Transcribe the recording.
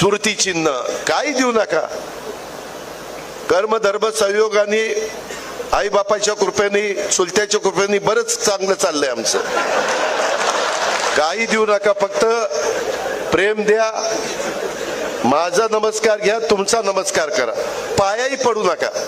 सुरती चिन्ह. काही देऊ नका. कर्म धर्म संयोगाने आई बापाच्या कृपेने चुलत्याच्या कृपेने बरंच चांगलं चाललंय आमचं. काही देऊ नका फक्त प्रेम द्या. माझा नमस्कार घ्या तुमचा नमस्कार करा. पायाही पडू नका.